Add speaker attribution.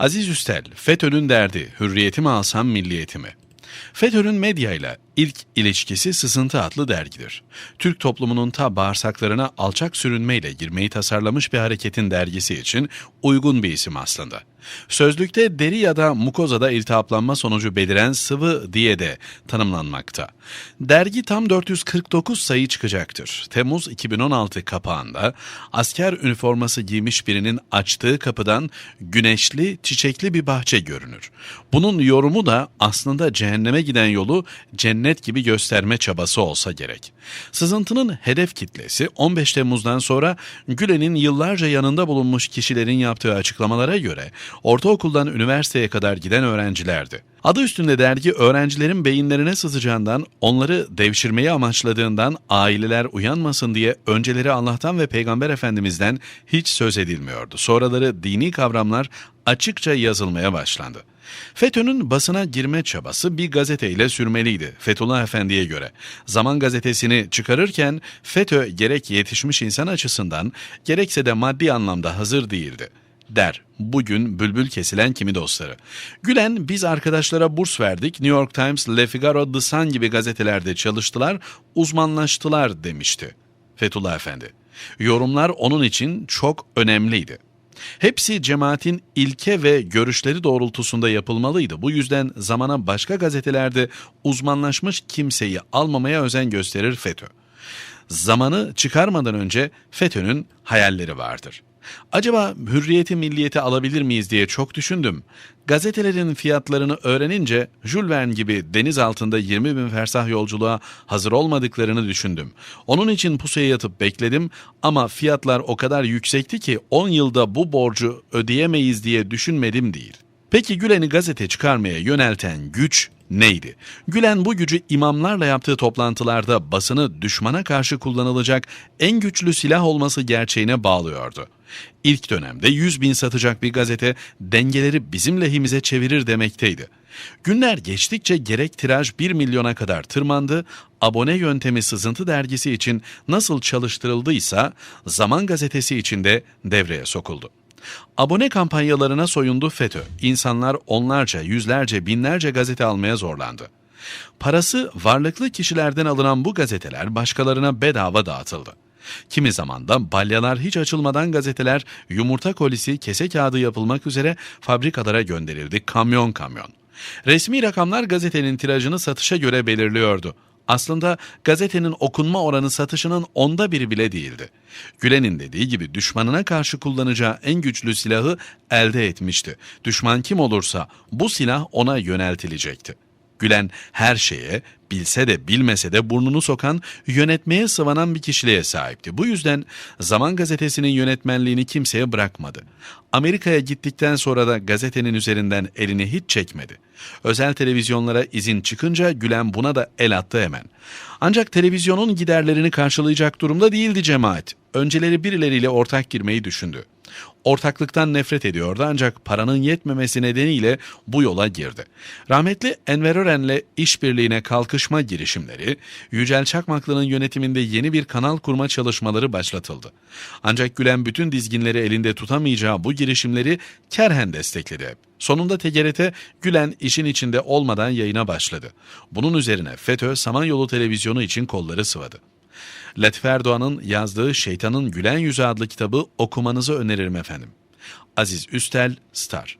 Speaker 1: Aziz Üstel, FETÖ'nün derdi, hürriyeti mi alsam milliyeti mi? FETÖ'nün medyayla ilk ilişkisi Sızıntı adlı dergidir. Türk toplumunun ta bağırsaklarına alçak sürünmeyle girmeyi tasarlamış bir hareketin dergisi için uygun bir isim aslında. Sözlükte deri ya da mukozada iltihaplanma sonucu beliren sıvı diye de tanımlanmakta. Dergi tam 449 sayı çıkacaktır. Temmuz 2016 kapağında asker üniforması giymiş birinin açtığı kapıdan güneşli, çiçekli bir bahçe görünür. Bunun yorumu da aslında cehenneme giden yolu cennet gibi gösterme çabası olsa gerek. Sızıntının hedef kitlesi 15 Temmuz'dan sonra Gülen'in yıllarca yanında bulunmuş kişilerin yaptığı açıklamalara göre ortaokuldan üniversiteye kadar giden öğrencilerdi. Adı üstünde dergi öğrencilerin beyinlerine sızacağından, onları devşirmeyi amaçladığından aileler uyanmasın diye önceleri Allah'tan ve Peygamber Efendimiz'den hiç söz edilmiyordu. Sonraları dini kavramlar açıkça yazılmaya başlandı. FETÖ'nün basına girme çabası bir gazeteyle sürmeliydi Fethullah Efendi'ye göre. Zaman gazetesini çıkarırken FETÖ gerek yetişmiş insan açısından gerekse de maddi anlamda hazır değildi der. Bugün bülbül kesilen kimi dostları. Gülen biz arkadaşlara burs verdik. New York Times, Le Figaro, The Sun gibi gazetelerde çalıştılar, uzmanlaştılar demişti Fethullah Efendi. Yorumlar onun için çok önemliydi. Hepsi cemaatin ilke ve görüşleri doğrultusunda yapılmalıydı. Bu yüzden zamana başka gazetelerde uzmanlaşmış kimseyi almamaya özen gösterir FETÖ. Zamanı çıkarmadan önce FETÖ'nün hayalleri vardır. Acaba hürriyeti milliyeti alabilir miyiz diye çok düşündüm. Gazetelerin fiyatlarını öğrenince Jules Verne gibi deniz altında 20 bin fersah yolculuğa hazır olmadıklarını düşündüm. Onun için pusuya yatıp bekledim ama fiyatlar o kadar yüksekti ki 10 yılda bu borcu ödeyemeyiz diye düşünmedim değil. Peki Gülen'i gazete çıkarmaya yönelten güç neydi? Gülen bu gücü imamlarla yaptığı toplantılarda basını düşmana karşı kullanılacak en güçlü silah olması gerçeğine bağlıyordu. İlk dönemde 100 bin satacak bir gazete dengeleri bizim lehimize çevirir demekteydi. Günler geçtikçe gerek tiraj 1 milyona kadar tırmandı, abone yöntemi sızıntı dergisi için nasıl çalıştırıldıysa Zaman gazetesi için de devreye sokuldu. Abone kampanyalarına soyundu FETÖ. İnsanlar onlarca, yüzlerce, binlerce gazete almaya zorlandı. Parası varlıklı kişilerden alınan bu gazeteler başkalarına bedava dağıtıldı. Kimi zaman da balyalar hiç açılmadan gazeteler yumurta kolisi kese kağıdı yapılmak üzere fabrikalara gönderildi kamyon kamyon. Resmi rakamlar gazetenin tirajını satışa göre belirliyordu. Aslında gazetenin okunma oranı satışının onda biri bile değildi. Gülen'in dediği gibi düşmanına karşı kullanacağı en güçlü silahı elde etmişti. Düşman kim olursa bu silah ona yöneltilecekti. Gülen her şeye bilse de bilmese de burnunu sokan, yönetmeye sıvanan bir kişiliğe sahipti. Bu yüzden Zaman Gazetesi'nin yönetmenliğini kimseye bırakmadı. Amerika'ya gittikten sonra da gazetenin üzerinden elini hiç çekmedi. Özel televizyonlara izin çıkınca Gülen buna da el attı hemen. Ancak televizyonun giderlerini karşılayacak durumda değildi cemaat. Önceleri birileriyle ortak girmeyi düşündü. Ortaklıktan nefret ediyordu ancak paranın yetmemesi nedeniyle bu yola girdi. Rahmetli Enver Ören'le işbirliğine kalkışma girişimleri, Yücel Çakmaklı'nın yönetiminde yeni bir kanal kurma çalışmaları başlatıldı. Ancak Gülen bütün dizginleri elinde tutamayacağı bu girişimleri kerhen destekledi Sonunda TGRT Gülen işin içinde olmadan yayına başladı. Bunun üzerine FETÖ Samanyolu Televizyonu için kolları sıvadı. Latif Erdoğan'ın yazdığı Şeytanın Gülen Yüzü adlı kitabı okumanızı öneririm efendim. Aziz Üstel, Star